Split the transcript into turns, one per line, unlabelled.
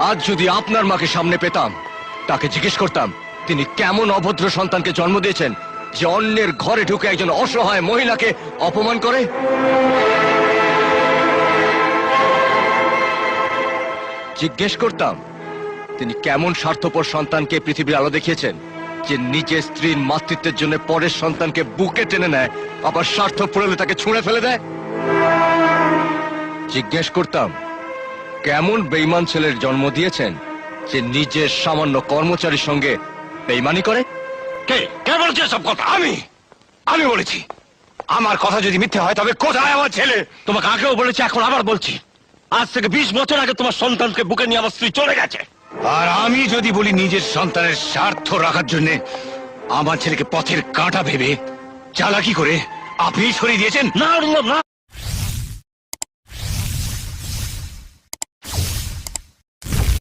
আজ যদি আপনার মাকে সামনে পেতাম, তাকে জিজ্ঞেস করতাম, তিনি কেমন অভদ্র সন্তানকে জন্ম দিয়েছেন যে অন্যের ঘরে ঢুকে একজন অসহায় মহিলাকে অপমান করে? জিজ্ঞেস করতাম, তিনি কেমন স্বার্থপর সন্তানকে পৃথিবীর আলো দেখিয়েছেন যে নিজের স্ত্রীর মাতৃত্বের জন্য পরের সন্তানকে বুকে টেনে নেয়, আবার স্বার্থ পড়লে তাকে ছুঁড়ে ফেলে দেয়? জিজ্ঞেস করতাম কেমন বেইমান ছেলের জন্ম দিয়েছেন? যে নিজের সামান্য কর্মচারীর সঙ্গে বেইমানি করে?
কে? কে বলছে সব কথা? আমি! আমি বলেছি। আমার কথা যদি মিথ্যে হয় তবে কোথায় আমার ছেলে? তোমাকে আগেও বলেছি এখন আবার বলছি। আজ থেকে বিশ বছর আগে তোমার সন্তানকে বুকে নিয়ে আমার স্ত্রী চলে গেছে। আর আমি যদি বলি নিজের সন্তানের স্বার্থ রাখার জন্য আমার ছেলেকে পথের কাঁটা ভেবে চালাকি করে আপনি সরিয়ে দিয়েছেন? না না।